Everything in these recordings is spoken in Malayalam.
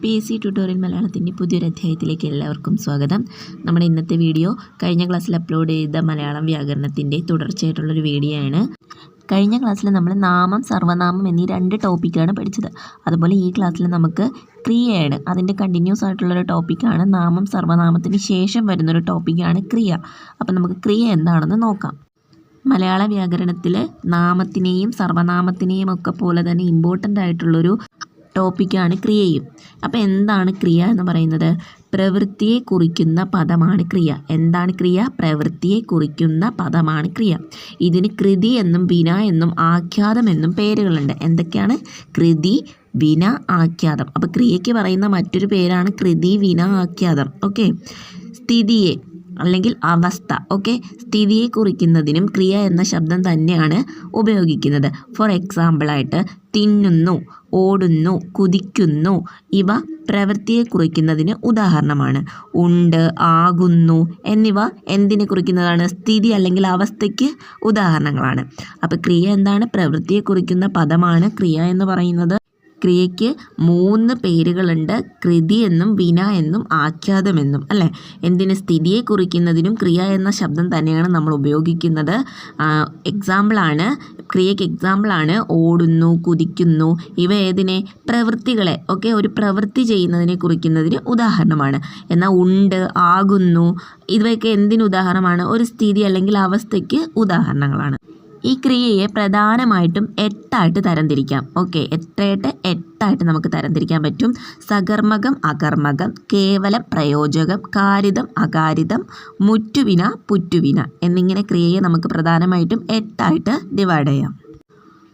പി എസ് സി ട്യൂട്ടോറിയൽ മലയാളത്തിന്റെ പുതിയൊരു അധ്യായത്തിലേക്ക് എല്ലാവർക്കും സ്വാഗതം. നമ്മുടെ ഇന്നത്തെ വീഡിയോ കഴിഞ്ഞ ക്ലാസ്സിൽ അപ്ലോഡ് ചെയ്ത മലയാളം വ്യാകരണത്തിന്റെ തുടർച്ചയായിട്ടുള്ളൊരു വീഡിയോ ആണ് കഴിഞ്ഞ ക്ലാസ്സിൽ നമ്മൾ നാമം സർവനാമം എന്നീ രണ്ട് ടോപ്പിക്കാണ് പഠിച്ചത്. അതുപോലെ ഈ ക്ലാസ്സിൽ നമുക്ക് ക്രിയയാണ്. അതിന്റെ കണ്ടിന്യൂസ് ആയിട്ടുള്ളൊരു ടോപ്പിക്കാണ് നാമം സർവനാമത്തിന് ശേഷം വരുന്നൊരു ടോപ്പിക്കാണ് ക്രിയ. അപ്പം നമുക്ക് ക്രിയ എന്താണെന്ന് നോക്കാം. മലയാള വ്യാകരണത്തിൽ നാമത്തിനെയും സർവനാമത്തിനെയും ഒക്കെ പോലെ തന്നെ ഇമ്പോർട്ടന്റ് ആയിട്ടുള്ളൊരു ടോപ്പിക്കാണ് ക്രിയയും അപ്പോൾ എന്താണ് ക്രിയ എന്ന് പറയുന്നത്? പ്രവൃത്തിയെ കുറിക്കുന്ന പദമാണ് ക്രിയ. എന്താണ് ക്രിയ? പ്രവൃത്തിയെ കുറിക്കുന്ന പദമാണ് ക്രിയ. ഇതിന് കൃതി എന്നും വിന എന്നും ആഖ്യാതം എന്നും പേരുകളുണ്ട്. എന്തൊക്കെയാണ്? കൃതി വിന ആഖ്യാതം. അപ്പോൾ ക്രിയയ്ക്ക് പറയുന്ന മറ്റൊരു പേരാണ് കൃതി വിന ആഖ്യാതം. ഓക്കെ? സ്ഥിതിയെ. അല്ലെങ്കിൽ അവസ്ഥ ഓക്കെ സ്ഥിതിയെ കുറിക്കുന്നതിനും ക്രിയ എന്ന ശബ്ദം തന്നെയാണ് ഉപയോഗിക്കുന്നത്. ഫോർ എക്സാമ്പിളായിട്ട് തിന്നുന്നു ഓടുന്നു കുതിക്കുന്നു ഇവ പ്രവൃത്തിയെ കുറിക്കുന്നതിന് ഉദാഹരണമാണ്. ഉണ്ട് ആകുന്നു എന്നിവ എന്തിനെ കുറിക്കുന്നതാണ്? സ്ഥിതി അല്ലെങ്കിൽ അവസ്ഥയ്ക്ക് ഉദാഹരണങ്ങളാണ്. അപ്പോൾ ക്രിയ എന്താണ്? പ്രവൃത്തിയെ കുറിക്കുന്ന പദമാണ് ക്രിയ എന്ന് പറയുന്നത്. ക്രിയയ്ക്ക് മൂന്ന് പേരുകളുണ്ട്. കൃതി എന്നും വിന എന്നും ആഖ്യാതമെന്നും അല്ലേ? എന്തിന് സ്ഥിതിയെ കുറിക്കുന്നതിനും ക്രിയ എന്ന ശബ്ദം തന്നെയാണ് നമ്മൾ ഉപയോഗിക്കുന്നത്. എക്സാമ്പിളാണ് ക്രിയയ്ക്ക് എക്സാമ്പിളാണ് ഓടുന്നു കുതിക്കുന്നു ഇവ ഏതിനെ? പ്രവൃത്തികളെ. ഒക്കെ ഒരു പ്രവൃത്തി ചെയ്യുന്നതിനെ കുറിക്കുന്നതിന് ഉദാഹരണമാണ്. എന്നാൽ ഉണ്ട് ആകുന്നു ഇവയൊക്കെ എന്തിന് ഉദാഹരണമാണ്? ഒരു സ്ഥിതി അല്ലെങ്കിൽ അവസ്ഥയ്ക്ക് ഉദാഹരണങ്ങളാണ്. ഈ ക്രിയയെ പ്രധാനമായിട്ടും എട്ടായിട്ട് തരംതിരിക്കാം. ഓക്കെ എത്രയായിട്ട് എട്ടായിട്ട് നമുക്ക് തരംതിരിക്കാൻ പറ്റും. സകർമ്മകം അകർമ്മകം കേവല പ്രയോജകം കാരിതം അകാരിതം മുറ്റുവിന പുറ്റുവിന എന്നിങ്ങനെ ക്രിയയെ നമുക്ക് പ്രധാനമായിട്ടും എട്ടായിട്ട് ഡിവൈഡ് ചെയ്യാം.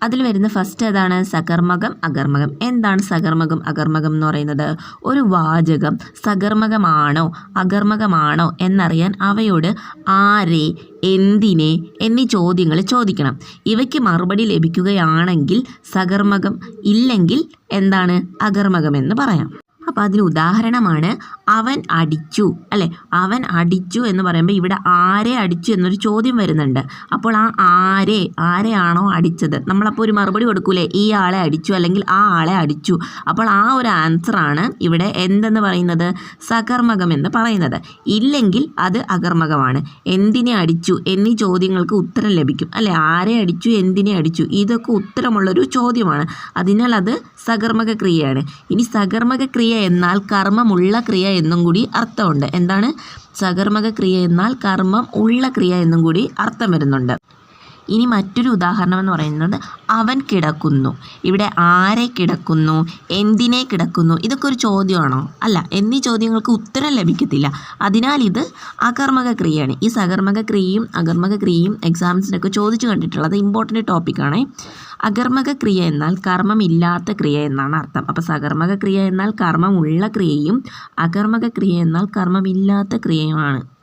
അതിൽ വരുന്ന ഫസ്റ്റ് ഏതാണ്? സകർമ്മകം അകർമ്മകം. എന്താണ് സകർമ്മകം അകർമ്മകം എന്ന് പറയുന്നത്? ഒരു വാചകം. സകർമ്മകമാണോ അകർമ്മകമാണോ എന്നറിയാൻ അവയോട് ആരെ എന്തിനെ എന്നീ ചോദ്യങ്ങൾ ചോദിക്കണം. ഇവയ്ക്ക് മറുപടി ലഭിക്കുകയാണെങ്കിൽ സകർമ്മകം ഇല്ലെങ്കിൽ എന്താണ്? അകർമ്മകം എന്ന് പറയാം. അപ്പോൾ അതിന് ഉദാഹരണമാണ് അവൻ അടിച്ചു അല്ലേ? അവൻ അടിച്ചു എന്ന് പറയുമ്പോൾ ഇവിടെ ആരെ അടിച്ചു എന്നൊരു ചോദ്യം വരുന്നുണ്ട്. അപ്പോൾ ആ ആരെ ആരെയാണോ അടിച്ചത്? നമ്മളപ്പോൾ ഒരു മറുപടി കൊടുക്കൂലേ? ഈ ആളെ അടിച്ചു അല്ലെങ്കിൽ ആ ആളെ അടിച്ചു. അപ്പോൾ ആ ഒരു ആൻസറാണ് ഇവിടെ എന്തെന്ന് പറയുന്നത്? സകർമ്മകം എന്ന് പറയുന്നത്. ഇല്ലെങ്കിൽ അത് അകർമ്മകമാണ്. എന്തിനെ അടിച്ചു? എന്നീ ചോദ്യങ്ങൾക്ക് ഉത്തരം ലഭിക്കും. അല്ലെ? ആരെ അടിച്ചു? എന്തിനെ അടിച്ചു? ഇതൊക്കെ ഉത്തരമുള്ളൊരു ചോദ്യമാണ്. അതിനാൽ അത് സകർമ്മക ക്രിയയാണ് ഇനി സകർമ്മക ക്രിയ എന്നാൽ കർമ്മമുള്ള ക്രിയ എന്നും കൂടി അർത്ഥമുണ്ട്. എന്താണ്? സകർമ്മക ക്രിയ എന്നാൽ കർമ്മം ഉള്ള ക്രിയ എന്നും കൂടി അർത്ഥം വരുന്നുണ്ട്. ഇനി മറ്റൊരു ഉദാഹരണം എന്ന് പറയുന്നത് അവൻ കിടക്കുന്നു. ഇവിടെ ആരെ കിടക്കുന്നു? എന്തിനെ കിടക്കുന്നു? ഇതൊക്കെ ഒരു ചോദ്യമാണോ? അല്ല എന്നീ ചോദ്യങ്ങൾക്ക് ഉത്തരം ലഭിക്കത്തില്ല. അതിനാൽ ഇത് അകർമ്മക ക്രിയയാണ്. ഈ സകർമ്മക ക്രിയയും അകർമ്മക ക്രിയയും എക്സാംസിനൊക്കെ ചോദിച്ചു കണ്ടിട്ടുള്ളത് ഇമ്പോർട്ടന്റ് ടോപ്പിക്കാണ് അകർമ്മക ക്രിയ എന്നാൽ കർമ്മമില്ലാത്ത ക്രിയ എന്നാണ് അർത്ഥം. അപ്പോൾ സകർമ്മക ക്രിയ എന്നാൽ കർമ്മമുള്ള ക്രിയയും അകർമ്മക ക്രിയ എന്നാൽ കർമ്മമില്ലാത്ത ക്രിയയുമാണ്.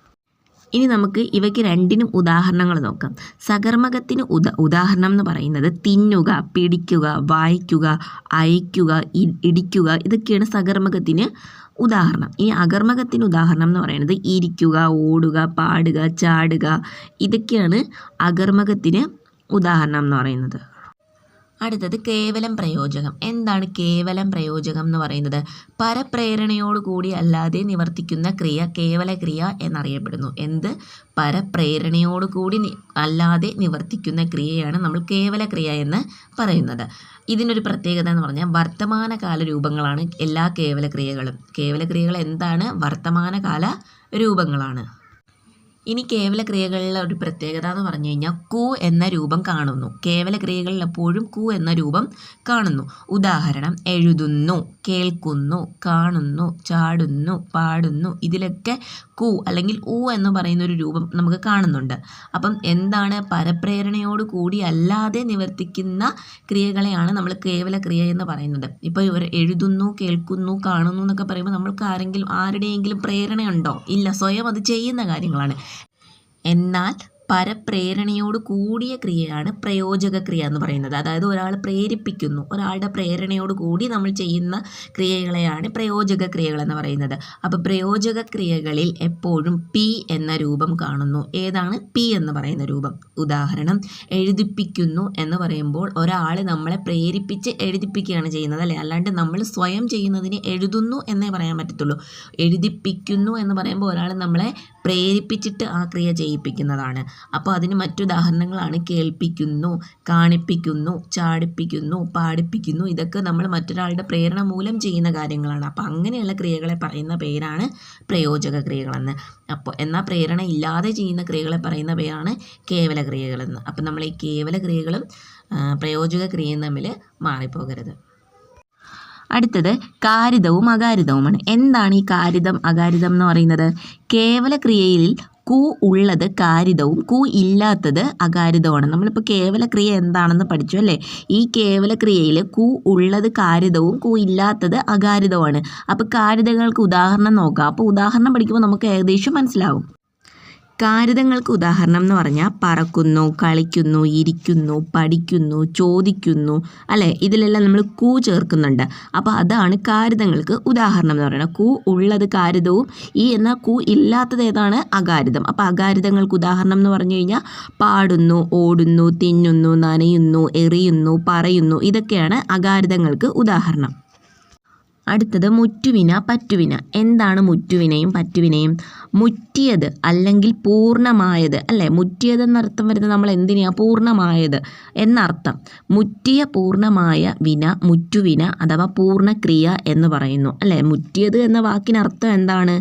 ഇനി നമുക്ക് ഇവയ്ക്ക് രണ്ടിനും ഉദാഹരണങ്ങൾ നോക്കാം. സകർമ്മകത്തിന് ഉദ ഉദാഹരണം എന്ന് പറയുന്നത് തിന്നുക പിടിക്കുക വായിക്കുക അയക്കുക ഇടിക്കുക ഇതൊക്കെയാണ് സകർമ്മകത്തിന് ഉദാഹരണം. ഇനി അകർമ്മകത്തിന് ഉദാഹരണം എന്ന് പറയുന്നത് ഇരിക്കുക ഓടുക പാടുക ചാടുക ഇതൊക്കെയാണ് അകർമ്മകത്തിന് ഉദാഹരണം എന്ന് പറയുന്നത്. അടുത്തത് കേവലം പ്രയോജകം. എന്താണ് കേവലം പ്രയോജകം എന്ന് പറയുന്നത്? പരപ്രേരണയോടുകൂടി അല്ലാതെ നിവർത്തിക്കുന്ന ക്രിയ കേവല ക്രിയ എന്നറിയപ്പെടുന്നു. എന്ത്? പരപ്രേരണയോടുകൂടി അല്ലാതെ നിവർത്തിക്കുന്ന ക്രിയയാണ് നമ്മൾ കേവല ക്രിയ എന്ന് പറയുന്നത്. ഇതിനൊരു പ്രത്യേകത എന്ന് പറഞ്ഞാൽ വർത്തമാനകാല രൂപങ്ങളാണ് എല്ലാ കേവല ക്രിയകളും. കേവല ക്രിയകൾ എന്താണ്? വർത്തമാനകാല രൂപങ്ങളാണ്. ഇനി കേവല ക്രിയകളിലെ ഒരു പ്രത്യേകത എന്ന് പറഞ്ഞു കഴിഞ്ഞാൽ കു എന്ന രൂപം കാണുന്നു. കേവല ക്രിയകളിൽ എപ്പോഴും കു എന്ന രൂപം കാണുന്നു. ഉദാഹരണം എഴുതുന്നു കേൾക്കുന്നു കാണുന്നു ചാടുന്നു പാടുന്നു ഇതിലൊക്കെ കു അല്ലെങ്കിൽ ഊ എന്ന് പറയുന്ന ഒരു രൂപം നമുക്ക് കാണുന്നുണ്ട്. അപ്പം എന്താണ് പരപ്രേരണയോട് കൂടി അല്ലാതെ നിവർത്തിക്കുന്ന ക്രിയകളെയാണ് നമ്മൾ കേവല ക്രിയ എന്ന് പറയുന്നത്. ഇപ്പോൾ ഇവർ എഴുതുന്നു കേൾക്കുന്നു കാണുന്നു എന്നൊക്കെ പറയുമ്പോൾ നമ്മൾക്ക് ആരെങ്കിലും ആരുടെയെങ്കിലും പ്രേരണയുണ്ടോ? ഇല്ല സ്വയം അത് ചെയ്യുന്ന കാര്യങ്ങളാണ്. എന്നാൽ പരപ്രേരണയോട് കൂടിയ ക്രിയയാണ് പ്രയോജക ക്രിയ എന്ന് പറയുന്നത്. അതായത് ഒരാൾ പ്രേരിപ്പിക്കുന്നു ഒരാളുടെ പ്രേരണയോട് കൂടി നമ്മൾ ചെയ്യുന്ന ക്രിയകളെയാണ് പ്രയോജക ക്രിയകൾ എന്ന് പറയുന്നത്. അപ്പോൾ പ്രയോജക ക്രിയകളിൽ എപ്പോഴും പി എന്ന രൂപം കാണുന്നു. ഏതാണ്? പി എന്ന് പറയുന്ന രൂപം. ഉദാഹരണം എഴുതിപ്പിക്കുന്നു എന്ന് പറയുമ്പോൾ ഒരാൾ നമ്മളെ പ്രേരിപ്പിച്ച് എഴുതിപ്പിക്കുകയാണ് ചെയ്യുന്നത് അല്ലേ? അല്ലാണ്ട് നമ്മൾ സ്വയം ചെയ്യുന്നതിന് എഴുതുന്നു എന്നേ പറയാൻ പറ്റത്തുള്ളൂ. എഴുതിപ്പിക്കുന്നു എന്ന് പറയുമ്പോൾ ഒരാൾ നമ്മളെ പ്രേരിപ്പിച്ചിട്ട് ആ ക്രിയ ചെയ്യിപ്പിക്കുന്നതാണ്. അപ്പോൾ അതിന് മറ്റുദാഹരണങ്ങളാണ് കേൾപ്പിക്കുന്നു കാണിപ്പിക്കുന്നു ചാടിപ്പിക്കുന്നു പാടിപ്പിക്കുന്നു. ഇതൊക്കെ നമ്മൾ മറ്റൊരാളുടെ പ്രേരണ മൂലം ചെയ്യുന്ന കാര്യങ്ങളാണ്. അപ്പോൾ അങ്ങനെയുള്ള ക്രിയകളെ പറയുന്ന പേരാണ് പ്രയോജക ക്രിയകളെന്ന്. അപ്പോൾ എന്നാൽ പ്രേരണ ഇല്ലാതെ ചെയ്യുന്ന ക്രിയകളെ പറയുന്ന പേരാണ് കേവല ക്രിയകളെന്ന് അപ്പോൾ നമ്മൾ ഈ കേവല ക്രിയകളും പ്രയോജക ക്രിയയും തമ്മിൽ മാറിപ്പോകരുത്. അടുത്തത് കാരിതവും അകാരിതവുമാണ്. എന്താണ് ഈ കാരിതം അകാരിതം എന്ന് പറയുന്നത്? കേവല ക്രിയയിൽ കു ഉള്ളത് കാരിതവും കു ഇല്ലാത്തത് അകാരിതവുമാണ്. നമ്മളിപ്പോൾ കേവല ക്രിയ എന്താണെന്ന് പഠിച്ചു അല്ലേ? ഈ കേവലക്രിയയിൽ കു ഉള്ളത് കാരിതവും കു ഇല്ലാത്തത് അകാരിതവുമാണ്. അപ്പോൾ കാരിതകൾക്ക് ഉദാഹരണം നോക്കാം. അപ്പോൾ ഉദാഹരണം പഠിക്കുമ്പോൾ നമുക്ക് ഏകദേശം മനസ്സിലാവും. കാരിതങ്ങൾക്ക് ഉദാഹരണം എന്ന് പറഞ്ഞാൽ പറക്കുന്നു കളിക്കുന്നു ഇരിക്കുന്നു പഠിക്കുന്നു ചോദിക്കുന്നു അല്ലേ? ഇതിലെല്ലാം നമ്മൾ കൂ ചേർക്കുന്നുണ്ട്. അപ്പോൾ അതാണ് കാരിതങ്ങൾക്ക് ഉദാഹരണം എന്ന് പറയുന്നത്. കൂ ഉള്ളത് കാരിതവും ഈ എന്നാൽ കൂ ഇല്ലാത്തത് ഏതാണ്? അകാരിതം. അപ്പോൾ അകാരിതങ്ങൾക്ക് ഉദാഹരണം എന്ന് പറഞ്ഞു കഴിഞ്ഞാൽ പാടുന്നു ഓടുന്നു തിന്നുന്നു നനയുന്നു എറിയുന്നു പറയുന്നു ഇതൊക്കെയാണ് അകാരിതങ്ങൾക്ക് ഉദാഹരണം. അടുത്തത് മുറ്റുവിന പറ്റുവിന. എന്താണ് മുറ്റുവിനയും പറ്റുവിനയും? മുറ്റിയത് അല്ലെങ്കിൽ പൂർണമായത് അല്ലേ? മുറ്റിയത് എന്നർത്ഥം വരുന്നത് നമ്മൾ എന്തിനാ പൂർണമായത് എന്നർത്ഥം. മുറ്റിയ പൂർണമായ വിന മുറ്റുവിന അഥവാ പൂർണക്രിയ എന്ന് പറയുന്നു. അല്ലേ? മുറ്റിയത് എന്ന വാക്കിനർത്ഥം എന്താണ്?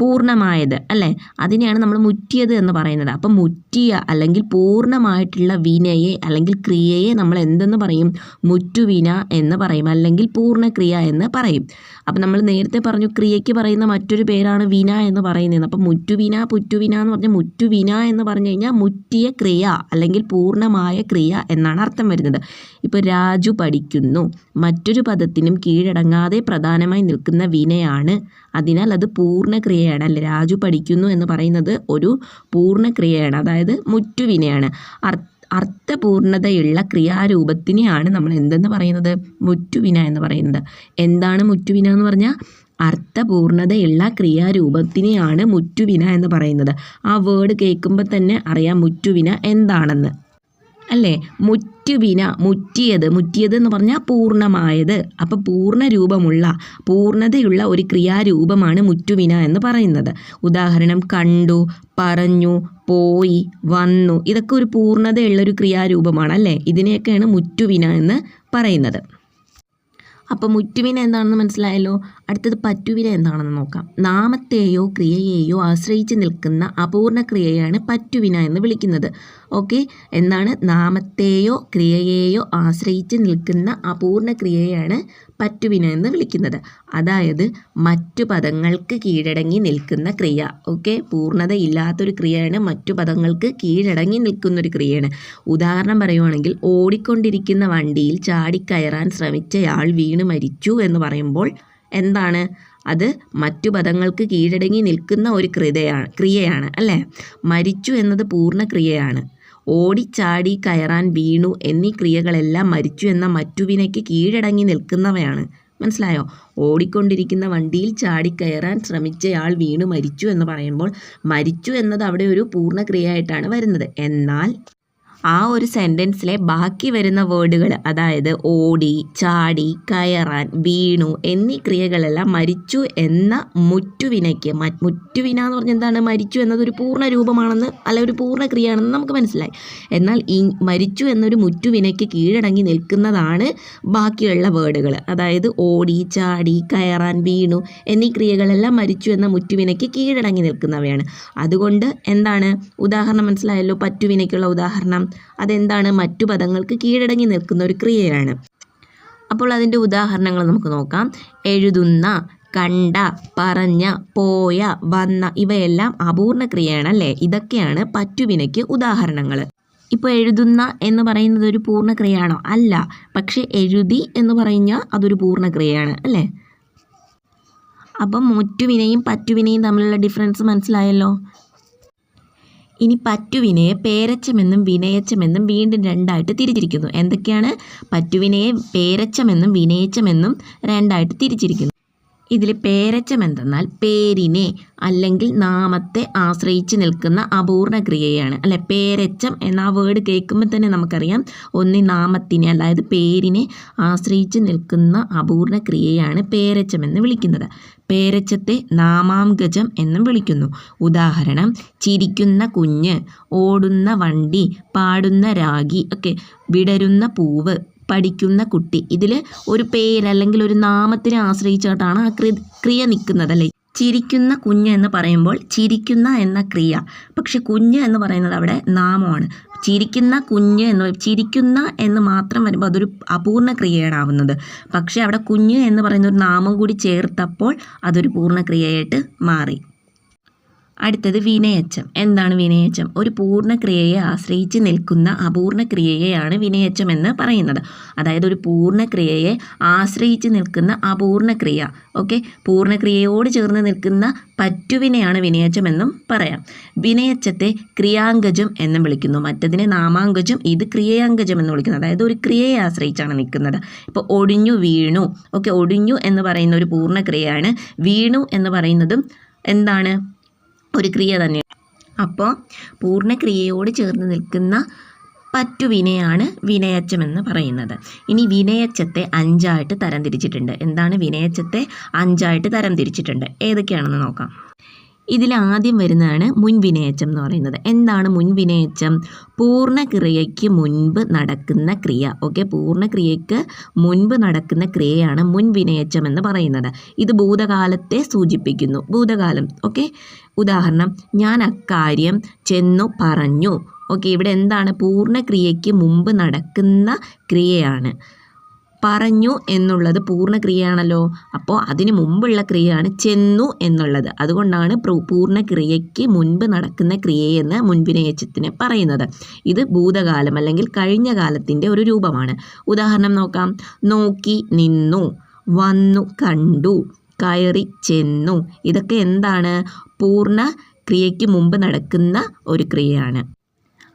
പൂർണമായത് അല്ലേ? അതിനെയാണ് നമ്മൾ മുറ്റിയത് എന്ന് പറയുന്നത്. അപ്പം മുറ്റിയ അല്ലെങ്കിൽ പൂർണമായിട്ടുള്ള വിനയെ അല്ലെങ്കിൽ ക്രിയയെ നമ്മൾ എന്തെന്ന് പറയും? മുറ്റുവിന എന്ന് പറയും. അല്ലെങ്കിൽ പൂർണക്രിയ എന്ന് പറയും. അപ്പം നമ്മൾ നേരത്തെ പറഞ്ഞു ക്രിയയ്ക്ക് പറയുന്ന മറ്റൊരു പേരാണ് വിന എന്ന് പറയുന്നത്. അപ്പം മുറ്റുവിന പുറ്റുവിന എന്ന് പറഞ്ഞാൽ മുറ്റുവിന എന്ന് പറഞ്ഞു കഴിഞ്ഞാൽ മുറ്റിയ ക്രിയ അല്ലെങ്കിൽ പൂർണമായ ക്രിയ എന്നാണ് അർത്ഥം വരുന്നത്. ഇപ്പോൾ രാജു പഠിക്കുന്നു. മറ്റൊരു പദത്തിനും കീഴടങ്ങാതെ പ്രധാനമായി നിൽക്കുന്ന വിനയാണ്. അതിനാൽ അത് പൂർണക്രിയയാണ്. അല്ലെ? രാജു പഠിക്കുന്നു എന്ന് പറയുന്നത് ഒരു പൂർണക്രിയയാണ്. അതായത് മുറ്റുവിനയാണ്. മുറ്റുവിനെയാണ് അർത്ഥപൂർണതയുള്ള ക്രിയാരൂപത്തിനെയാണ് നമ്മൾ എന്തെന്ന് പറയുന്നത്? മുറ്റുവിന എന്ന് പറയുന്നത്. എന്താണ് മുറ്റുവിന എന്ന് പറഞ്ഞാൽ? അർത്ഥപൂർണതയുള്ള ക്രിയാരൂപത്തിനെയാണ് മുറ്റുവിന എന്ന് പറയുന്നത്. ആ വേർഡ് കേൾക്കുമ്പോൾ തന്നെ അറിയാം മുറ്റുവിന എന്താണെന്ന്. അല്ലേ? മുറ്റുവിന മുറ്റിയത് മുറ്റിയത്. എന്ന് പറഞ്ഞാൽ പൂർണമായത് അപ്പോൾ പൂർണ രൂപമുള്ള പൂർണതയുള്ള ഒരു ക്രിയാരൂപമാണ് മുറ്റുവിന എന്ന് പറയുന്നത്. ഉദാഹരണം കണ്ടു പറഞ്ഞു പോയി വന്നു. ഇതൊക്കെ ഒരു പൂർണതയുള്ള ഒരു ക്രിയാരൂപമാണ് അല്ലേ? ഇതിനെയൊക്കെയാണ് മുറ്റുവിന എന്ന് പറയുന്നത്. അപ്പോൾ മുറ്റുവിന എന്താണെന്ന് മനസ്സിലായല്ലോ? അടുത്തത് പറ്റുവിന എന്താണെന്ന് നോക്കാം. നാമത്തെയോ ക്രിയയെയോ ആശ്രയിച്ച് നിൽക്കുന്ന അപൂർണ ക്രിയയാണ് പറ്റുവിന എന്ന് വിളിക്കുന്നത്. ഓക്കെ? എന്താണ് നാമത്തെയോ ക്രിയയെയോ ആശ്രയിച്ച് നിൽക്കുന്ന അപൂർണ ക്രിയയാണ് പറ്റുവിന എന്ന് വിളിക്കുന്നത്. അതായത് മറ്റു പദങ്ങൾക്ക് കീഴടങ്ങി നിൽക്കുന്ന ക്രിയ. ഓക്കെ? പൂർണതയില്ലാത്തൊരു ക്രിയയാണ് മറ്റു പദങ്ങൾക്ക് കീഴടങ്ങി നിൽക്കുന്നൊരു ക്രിയയാണ്. ഉദാഹരണം പറയുവാണെങ്കിൽ ഓടിക്കൊണ്ടിരിക്കുന്ന വണ്ടിയിൽ ചാടിക്കയറാൻ ശ്രമിച്ചയാൾ വീണ് മരിച്ചു എന്ന് പറയുമ്പോൾ എന്താണ്? അത് മറ്റു പദങ്ങൾക്ക് കീഴടങ്ങി നിൽക്കുന്ന ഒരു കൃതയാണ് ക്രിയയാണ് അല്ലേ? മരിച്ചു എന്നത് പൂർണ ക്രിയയാണ്. ഓടിച്ചാടി കയറാൻ വീണു എന്നീ ക്രിയകളെല്ലാം മരിച്ചു എന്ന മറ്റുവിനയ്ക്ക് കീഴടങ്ങി നിൽക്കുന്നവയാണ്. മനസ്സിലായോ? ഓടിക്കൊണ്ടിരിക്കുന്ന വണ്ടിയിൽ ചാടിക്കയറാൻ ശ്രമിച്ചയാൾ വീണു മരിച്ചു എന്ന് പറയുമ്പോൾ മരിച്ചു എന്നത് അവിടെ ഒരു പൂർണ ക്രിയയായിട്ടാണ് വരുന്നത്. എന്നാൽ ആ ഒരു സെന്റൻസിലെ ബാക്കി വരുന്ന വേർഡുകൾ അതായത് ഓടി ചാടി കയറാൻ വീണു എന്നീ ക്രിയകളെല്ലാം മരിച്ചു എന്ന മുറ്റുവിനയ്ക്ക് മുറ്റുവിന എന്ന് പറഞ്ഞാൽ എന്താണ്? മരിച്ചു എന്നതൊരു പൂർണ രൂപമാണെന്ന് അല്ല ഒരു പൂർണ ക്രിയയാണെന്ന് നമുക്ക് മനസ്സിലായി. എന്നാൽ ഈ മരിച്ചു എന്നൊരു മുറ്റുവിനയ്ക്ക് കീഴടങ്ങി നിൽക്കുന്നതാണ് ബാക്കിയുള്ള വേർഡുകൾ അതായത് ഓടി ചാടി കയറാൻ വീണു എന്നീ ക്രിയകളെല്ലാം മരിച്ചു എന്ന മുറ്റുവിനയ്ക്ക് കീഴടങ്ങി നിൽക്കുന്നവയാണ്. അതുകൊണ്ട് എന്താണ്? ഉദാഹരണം മനസ്സിലായല്ലോ പറ്റുവിനയ്ക്കുള്ള ഉദാഹരണം. അതെന്താണ്? മറ്റു പദങ്ങൾക്ക് കീഴടങ്ങി നിൽക്കുന്ന ഒരു ക്രിയയാണ്. അപ്പോൾ അതിന്റെ ഉദാഹരണങ്ങൾ നമുക്ക് നോക്കാം. എഴുതുന്ന കണ്ട പറഞ്ഞ പോയ വന്ന ഇവയെല്ലാം അപൂർണ ക്രിയയാണ് അല്ലേ ഇതൊക്കെയാണ് പറ്റുവിനയ്ക്ക് ഉദാഹരണങ്ങൾ. ഇപ്പോൾ എഴുതുന്ന എന്ന് പറയുന്നത് ഒരു പൂർണക്രിയയാണോ അല്ല. പക്ഷേ എഴുതി എന്ന് പറഞ്ഞാൽ അതൊരു പൂർണക്രിയയാണ് അല്ലേ? അപ്പം മുറ്റുവിനയും പറ്റുവിനയും തമ്മിലുള്ള ഡിഫറൻസ് മനസ്സിലായല്ലോ? ഇനി പറ്റുവിനയെ പേരച്ചമെന്നും വിനയച്ചമെന്നും വീണ്ടും രണ്ടായിട്ട് തിരിച്ചിരിക്കുന്നു. എന്തൊക്കെയാണ്? പറ്റുവിനയെ പേരച്ചമെന്നും വിനയച്ചമെന്നും രണ്ടായിട്ട് തിരിച്ചിരിക്കുന്നു. ഇതിൽ പേരച്ചം എന്തെന്നാൽ പേരിനെ അല്ലെങ്കിൽ നാമത്തെ ആശ്രയിച്ച് നിൽക്കുന്ന അപൂർണ ക്രിയയാണ്. അല്ലെ? പേരച്ചം എന്ന ആ വേർഡ് കേൾക്കുമ്പോൾ തന്നെ നമുക്കറിയാം. ഒന്ന് നാമത്തിനെ അതായത് പേരിനെ ആശ്രയിച്ച് നിൽക്കുന്ന അപൂർണ ക്രിയയാണ് പേരച്ചം എന്ന് വിളിക്കുന്നത്. പേരച്ചത്തെ നാമാംഗജം എന്നും വിളിക്കുന്നു. ഉദാഹരണം ചിരിക്കുന്ന കുഞ്ഞ് ഓടുന്ന വണ്ടി പാടുന്ന രാഗി ഒക്കെ വിടരുന്ന പൂവ് പഠിക്കുന്ന കുട്ടി. ഇതിൽ ഒരു പേര് അല്ലെങ്കിൽ ഒരു നാമത്തിനെ ആശ്രയിച്ചിട്ടാണ് ആ ക്രി ക്രിയ നിൽക്കുന്നത് അല്ലേ? ചിരിക്കുന്ന കുഞ്ഞ് എന്ന് പറയുമ്പോൾ ചിരിക്കുന്ന എന്ന ക്രിയ. പക്ഷെ കുഞ്ഞ് എന്ന് പറയുന്നത് അവിടെ നാമമാണ്. ചിരിക്കുന്ന കുഞ്ഞ് എന്ന് ചിരിക്കുന്ന എന്ന് മാത്രം വരുമ്പോൾ അതൊരു അപൂർണ ക്രിയയാണ് ആവുന്നത് പക്ഷേ അവിടെ കുഞ്ഞ് എന്ന് പറയുന്ന ഒരു നാമം കൂടി ചേർത്തപ്പോൾ അതൊരു പൂർണ ക്രിയയായിട്ട് മാറി. അടുത്തത് വിനയച്ചം. എന്താണ് വിനയച്ചം? ഒരു പൂർണ ക്രിയയെ ആശ്രയിച്ച് നിൽക്കുന്ന അപൂർണ ക്രിയയെയാണ് വിനയച്ചം എന്ന് പറയുന്നത്. അതായത് ഒരു പൂർണ ക്രിയയെ ആശ്രയിച്ച് നിൽക്കുന്ന അപൂർണ ക്രിയ ഓക്കെ? പൂർണക്രിയയോട് ചേർന്ന് നിൽക്കുന്ന പറ്റുവിനെയാണ് വിനയച്ചം എന്നും പറയാം. വിനയച്ചത്തെ ക്രിയാങ്കജം എന്നും വിളിക്കുന്നു. മറ്റതിനെ നാമാങ്കജം ഇത് ക്രിയാങ്കജം എന്ന് വിളിക്കുന്നു. അതായത് ഒരു ക്രിയയെ ആശ്രയിച്ചാണ് നിൽക്കുന്നത്. ഇപ്പോൾ ഒടിഞ്ഞു വീണു. ഓക്കെ? ഒടിഞ്ഞു എന്ന് പറയുന്ന ഒരു പൂർണ ക്രിയയാണ് വീണു എന്ന് പറയുന്നതും എന്താണ്? ഒരു ക്രിയ തന്നെയാണ്. അപ്പോൾ പൂർണക്രിയയോട് ചേർന്ന് നിൽക്കുന്ന പറ്റുവിനയാണ് വിനയച്ചം എന്ന് പറയുന്നത്. ഇനി വിനയച്ചത്തെ അഞ്ചായിട്ട് തരംതിരിച്ചിട്ടുണ്ട്. എന്താണ് വിനയച്ചത്തെ അഞ്ചായിട്ട് തരംതിരിച്ചിട്ടുണ്ട്? ഏതൊക്കെയാണെന്ന് നോക്കാം. ഇതിൽ ആദ്യം വരുന്നതാണ് മുൻവിനയച്ചം എന്ന് പറയുന്നത്. എന്താണ് മുൻവിനയച്ചം? പൂർണക്രിയയ്ക്ക് മുൻപ് നടക്കുന്ന ക്രിയ. ഓക്കെ പൂർണക്രിയയ്ക്ക് മുൻപ് നടക്കുന്ന ക്രിയയാണ് മുൻവിനയച്ചം എന്ന് പറയുന്നത്. ഇത് ഭൂതകാലത്തെ സൂചിപ്പിക്കുന്നു. ഭൂതകാലം ഓക്കെ? ഉദാഹരണം ഞാൻ അക്കാര്യം ചെന്നു പറഞ്ഞു. ഓക്കെ ഇവിടെ എന്താണ്? പൂർണക്രിയയ്ക്ക് മുമ്പ് നടക്കുന്ന ക്രിയയാണ്. പറഞ്ഞു എന്നുള്ളത് പൂർണ ക്രിയയാണല്ലോ അപ്പോൾ അതിന് മുമ്പുള്ള ക്രിയയാണ് ചെന്നു എന്നുള്ളത്. അതുകൊണ്ടാണ് പൂർണ ക്രിയയ്ക്ക് മുൻപ് നടക്കുന്ന ക്രിയയെന്ന് മുൻപിനയച്ചത്തിന് പറയുന്നത്. ഇത് ഭൂതകാലം അല്ലെങ്കിൽ കഴിഞ്ഞ കാലത്തിന്റെ ഒരു രൂപമാണ്. ഉദാഹരണം നോക്കാം. നോക്കി നിന്നു വന്നു കണ്ടു കയറി ചെന്നു. ഇതൊക്കെ എന്താണ്? പൂർണ ക്രിയയ്ക്ക് മുമ്പ് നടക്കുന്ന ഒരു ക്രിയയാണ്.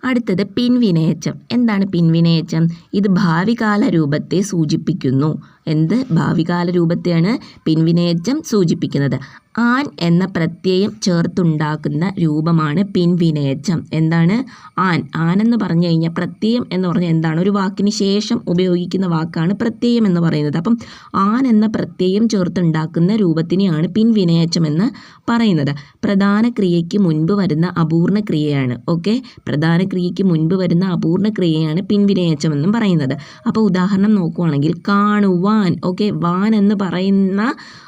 അടുത്തത് പിൻവിനയച്ചം. എന്താണ് പിൻവിനയച്ചം? ഇത് ഭാവികാല രൂപത്തെ സൂചിപ്പിക്കുന്നു. എന്ത് ഭാവികാല രൂപത്തെയാണ് പിൻവിനേജം സൂചിപ്പിക്കുന്നത്. ആൻ എന്ന പ്രത്യയം ചേർത്തുണ്ടാക്കുന്ന രൂപമാണ് പിൻവിനേജം എന്താണ്? ആൻ ആൻ എന്ന് പറഞ്ഞു കഴിഞ്ഞാൽ പ്രത്യയം എന്ന് പറഞ്ഞാൽ എന്താണ്? ഒരു വാക്കിന് ശേഷം ഉപയോഗിക്കുന്ന വാക്കാണ് പ്രത്യയം എന്ന് പറയുന്നത്. അപ്പം ആൻ എന്ന പ്രത്യയം ചേർത്തുണ്ടാക്കുന്ന രൂപത്തിനെയാണ് പിൻവിനേജം എന്ന് പറയുന്നത്. പ്രധാന ക്രിയയ്ക്ക് മുൻപ് വരുന്ന അപൂർണ ക്രിയയാണ്. ഓക്കെ? പ്രധാന ക്രിയയ്ക്ക് മുൻപ് വരുന്ന അപൂർണ ക്രിയയാണ് പിൻവിനേജം എന്നും പറയുന്നത്. അപ്പോൾ ഉദാഹരണം നോക്കുവാണെങ്കിൽ കാണുവാൻ ഓക്കെ? വാൻ എന്ന് പറയുന്ന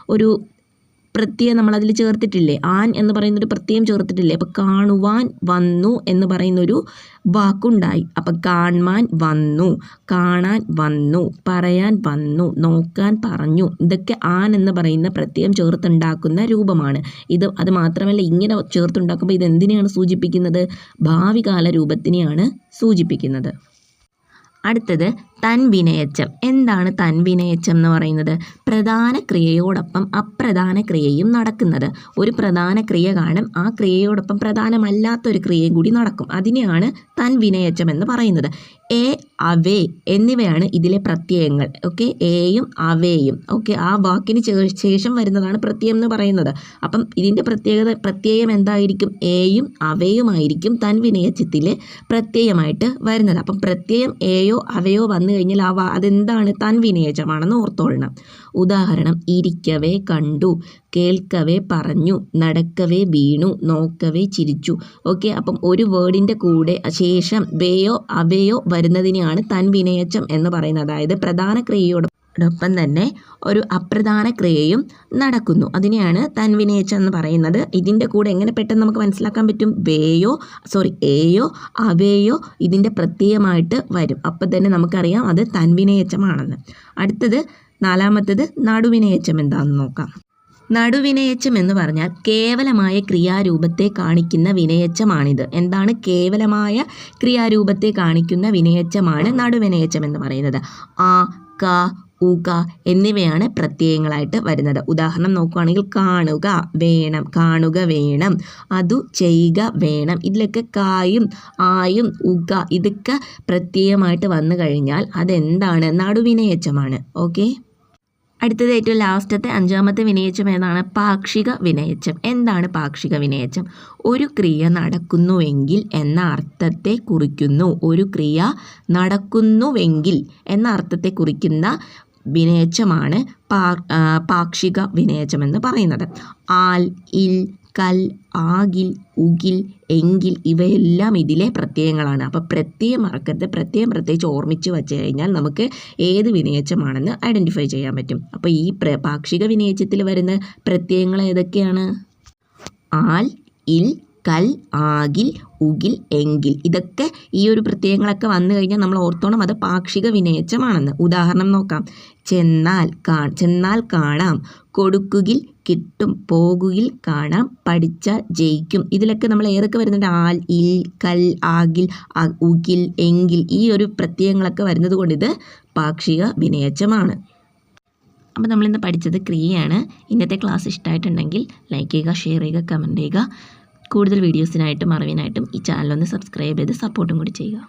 ഒരു പ്രത്യയം നമ്മൾ അതിൽ ചേർത്തിട്ടില്ലേ? ആൻ എന്ന് പറയുന്ന ഒരു പ്രത്യയം ചേർത്തിട്ടില്ലേ? അപ്പോൾ കാണുവാൻ വന്നു എന്ന് പറയുന്നൊരു വാക്കുണ്ടായി. അപ്പം കാണുവാൻ വന്നു കാണാൻ വന്നു പറയാൻ വന്നു നോക്കാൻ പറഞ്ഞു. ഇതൊക്കെ ആൻ എന്ന് പറയുന്ന പ്രത്യയം ചേർത്തുണ്ടാക്കുന്ന രൂപമാണ്. ഇത് അത് മാത്രമല്ല ഇങ്ങനെ ചേർത്തുണ്ടാക്കുമ്പോൾ ഇത് എന്തിനെയാണ് സൂചിപ്പിക്കുന്നത്? ഭാവികാല രൂപത്തിനെയാണ് സൂചിപ്പിക്കുന്നത്. അടുത്തത് തൻവിനയച്ചം. എന്താണ് തൻവിനയച്ചം എന്ന് പറയുന്നത്? പ്രധാന ക്രിയയോടൊപ്പം അപ്രധാന ക്രിയയും നടക്കുന്നത്. ഒരു പ്രധാന ക്രിയ കാണും ആ ക്രിയയോടൊപ്പം പ്രധാനമല്ലാത്തൊരു ക്രിയയും കൂടി നടക്കും. അതിനെയാണ് തൻവിനയച്ചം എന്ന് പറയുന്നത്. എ അവേ എന്നിവയാണ് ഇതിലെ പ്രത്യയങ്ങൾ. ഓക്കെ? എയും അവേയും. ഓക്കെ? ആ വാക്കിന് ശേഷം വരുന്നതാണ് പ്രത്യയം എന്ന് പറയുന്നത്. അപ്പം ഇതിന്റെ പ്രത്യേകത പ്രത്യയം എന്തായിരിക്കും? എയും അവയുമായിരിക്കും തൻവിനയച്ചത്തിലെ പ്രത്യയമായിട്ട് വരുന്നത്. അപ്പം പ്രത്യയം എയോ അവയോ വന്നു കഴിഞ്ഞാൽ ആ അതെന്താണ്? തൻവിനയജമാണെന്ന് ഓർത്തോളണം. ഉദാഹരണം ഇരിക്കവേ കണ്ടു കേൾക്കവേ പറഞ്ഞു നടക്കവേ വീണു നോക്കവേ ചിരിച്ചു. ഓക്കെ അപ്പം ഒരു വേർഡിന്റെ കൂടെ ശേഷം വേയോ അവയോ വരുന്നതിനെയാണ് തൻവിനയച്ചം എന്ന് പറയുന്നത്. അതായത് പ്രധാന ക്രിയയോട് ഒപ്പം തന്നെ ഒരു അപ്രധാന ക്രിയയും നടക്കുന്നു. അതിനെയാണ് തൻവിനേച്ച എന്ന് പറയുന്നത്. ഇതിന്റെ കൂടെ എങ്ങനെ പെട്ടെന്ന് നമുക്ക് മനസ്സിലാക്കാൻ പറ്റും? വേയോ സോറി ഏയോ അവയോ ഇതിന്റെ പ്രത്യയമായിട്ട് വരും. അപ്പം തന്നെ നമുക്കറിയാം അത് തൻവിനേച്ചമാണെന്ന്. അടുത്തത് നാലാമത്തത് നടുവിനേച്ചം എന്താണെന്ന് നോക്കാം. നടുവിനയച്ചം എന്ന് പറഞ്ഞാൽ കേവലമായ ക്രിയാരൂപത്തെ കാണിക്കുന്ന വിനയച്ചമാണിത് എന്താണ് കേവലമായ ക്രിയാരൂപത്തെ കാണിക്കുന്ന വിനയച്ചമാണ് നടുവിനയച്ചം എന്ന് പറയുന്നത്? ആ ക ഉക എന്നിവയാണ് പ്രത്യയങ്ങളായിട്ട് വരുന്നത്. ഉദാഹരണം നോക്കുകയാണെങ്കിൽ കാണുക വേണം കാണുക വേണം അതു ചെയ്യുക വേണം. ഇതിലൊക്കെ കായും ആയും ഉക ഇതൊക്കെ പ്രത്യയമായിട്ട് വന്നു കഴിഞ്ഞാൽ അതെന്താണ്? നടുവിനയച്ചമാണ്. ഓക്കെ? അടുത്തത് ഏറ്റവും ലാസ്റ്റത്തെ അഞ്ചാമത്തെ വിനയച്ചം ഏതാണ്? പാക്ഷിക വിനയച്ചം. എന്താണ് പാക്ഷിക വിനയച്ചം? ഒരു ക്രിയ നടക്കുന്നുവെങ്കിൽ എന്ന അർത്ഥത്തെ കുറിക്കുന്നു. ഒരു ക്രിയ നടക്കുന്നുവെങ്കിൽ എന്ന അർത്ഥത്തെ കുറിക്കുന്ന വിനയച്ചമാണ് പാക്ഷിക വിനയച്ചം എന്ന് പറയുന്നത്. ആൽ ഇൽ കൽ ആകിൽ ഉകിൽ എങ്കിൽ ഇവയെല്ലാം ഇതിലെ പ്രത്യയങ്ങളാണ്. അപ്പോൾ പ്രത്യയം മറക്കരുത്. പ്രത്യയം പ്രത്യേകിച്ച് ഓർമ്മിച്ച് വെച്ച് കഴിഞ്ഞാൽ നമുക്ക് ഏത് വിനയച്ചമാണെന്ന് ഐഡന്റിഫൈ ചെയ്യാൻ പറ്റും. അപ്പോൾ ഈ പ്ര പാക്ഷിക വിനയച്ചത്തിൽ വരുന്ന പ്രത്യയങ്ങൾ ഏതൊക്കെയാണ്? ആൽ ഇൽ കൽ ആകിൽ ഉകിൽ എങ്കിൽ. ഇതൊക്കെ ഈ ഒരു പ്രത്യയങ്ങളൊക്കെ വന്നു കഴിഞ്ഞാൽ നമ്മൾ ഓർത്തോണം അത് പാക്ഷിക വിനയച്ചമാണെന്ന്. ഉദാഹരണം നോക്കാം. ചെന്നാൽ കാ ചെന്നാൽ കാണാം. കൊടുക്കുകിൽ കിട്ടും പോകുകിൽ കാണാം. പഠിച്ചാൽ ജയിക്കും. ഇതിലൊക്കെ നമ്മൾ ഏതൊക്കെ വരുന്നുണ്ട്? ആൽ ഇൽ കൽ ആകിൽ ഉകിൽ എങ്കിൽ ഈ ഒരു പ്രത്യയങ്ങളൊക്കെ വരുന്നത് കൊണ്ട് ഇത് പാക്ഷിക വിനയച്ചമാണ്. അപ്പോൾ നമ്മളിന്ന് പഠിച്ചത് ക്രിയയാണ്. ഇന്നത്തെ ക്ലാസ് ഇഷ്ടമായിട്ടുണ്ടെങ്കിൽ ലൈക്ക് ചെയ്യുക ഷെയർ ചെയ്യുക കമന്റ് ചെയ്യുക. കൂടുതൽ വീഡിയോസിനായിട്ടും അറിവിനായിട്ടും ഈ ചാനലൊന്ന് സബ്സ്ക്രൈബ് ചെയ്ത് സപ്പോർട്ടും കൂടി ചെയ്യുക.